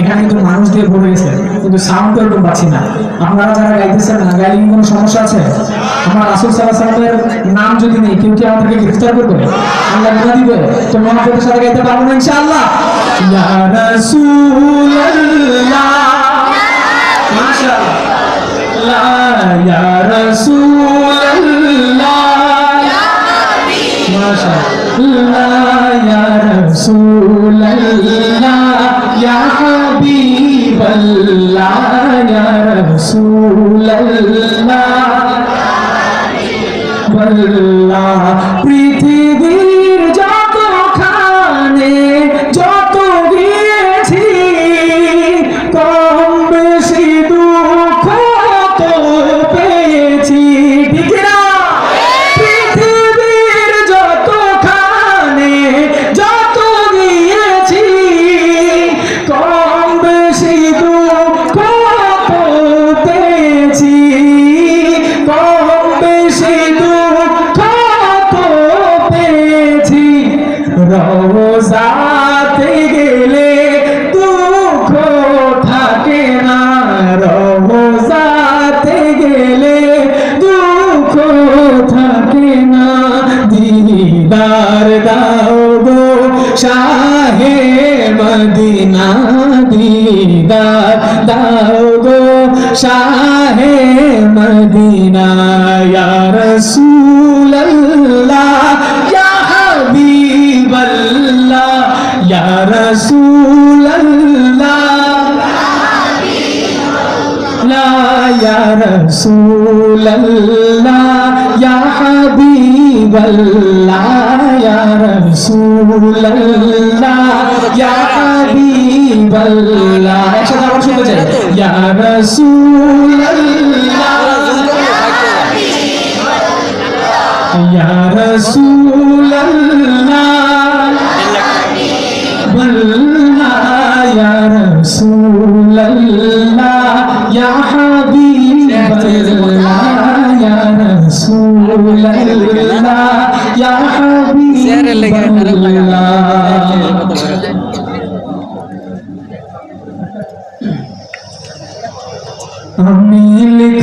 এখানে কিন্তু মানুষ দিয়ে ভরে গেছে, কিন্তু সাউন্ড এরকম পাচ্ছি না। আপনারা যারা গাইতেছেন না গাইলে কোনো সমস্যা আছে? আমার রাসুল সাল্লাহ সাল্লামের নাম যদি নেই, কেউ কি আমাদেরকে গ্রেফতার করবে? আল্লাহ গুণা দিবে? তো মহাপতের সাথে গাইতে পারব না ইনশাআল্লাহ। মাশাআল্লাহ। ইয়া রাসূলুল্লাহ। ইয়া পৃথিবীর রোজাতে গেলে দুঃখ থাকে না। রোজাতে গেলে দুঃখ থাকে না। দিদার দাও গো শাহে মদিনা। দিদার দাও গো শাহে ইয়া ইয়া رسول اللہ لا یا رسول اللہ یا حبیب اللہ یا رسول اللہ یا حبیب اللہ اچھا دعوت شروع کریں یا رسول اللہ یا رسول রাসূলুল্লাহ ইয়া হাবিবাল্লাহ ইয়া রাসূলুল্লাহ ইয়া হাবিবাল্লাহ আমি লিখ